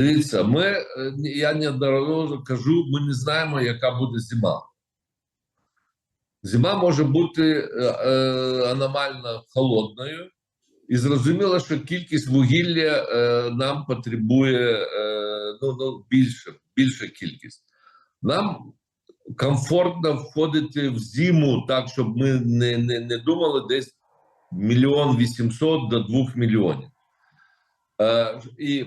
Дивіться, ми, е, я неодноразово кажу, ми не знаємо, яка буде зима. Зима може бути е, е, аномально холодною, і зрозуміло, що кількість вугілля нам потребує ну, ну, більше, більша кількість. Нам комфортно входити в зиму так, щоб ми не, не, не думали десь мільйон вісімсот до двох мільйонів. Е, і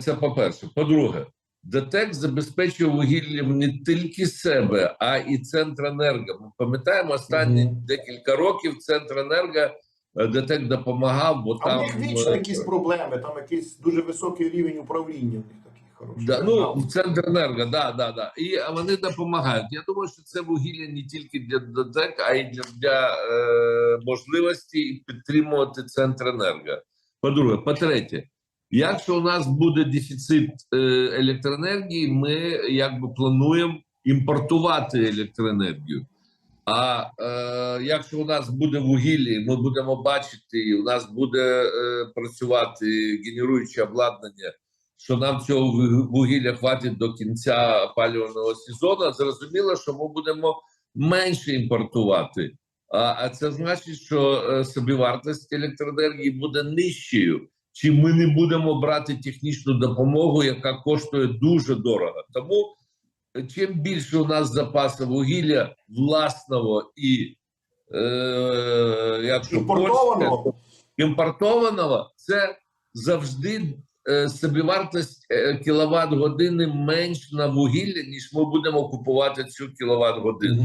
це по-перше. По-друге, ДТЕК забезпечує вугіллям не тільки себе, а і Центренерго. Ми пам'ятаємо останні Мгм. декілька років Центренерго е, ДТЕК допомагав, бо А там в них вічно е, якісь проблеми, там якийсь дуже високий рівень управління в них такий хороший. Да, ну, в Центренерго, да, да, да. І вони допомагають. Я думаю, що це вугілля не тільки для ДТЕК, а й для, для е, можливості підтримувати Центренерго. По-друге, по-третє, якщо у нас буде дефіцит е, електроенергії, ми якби плануємо імпортувати електроенергію. А е, якщо у нас буде вугілля, ми будемо бачити, у нас буде е, працювати генеруюче обладнання, що нам цього вугілля хватить до кінця опалювального сезону, зрозуміло, що ми будемо менше імпортувати. А, а це значить, що е, собівартість електроенергії буде нижчою, чи ми не будемо брати технічну допомогу, яка коштує дуже дорого. Тому е, чим більше у нас запасу вугілля власного і е, якщо Імпортованого? польське, імпортованого, це завжди е, собівартість е, кіловат години менш на вугілля, ніж ми будемо купувати цю кіловат годину.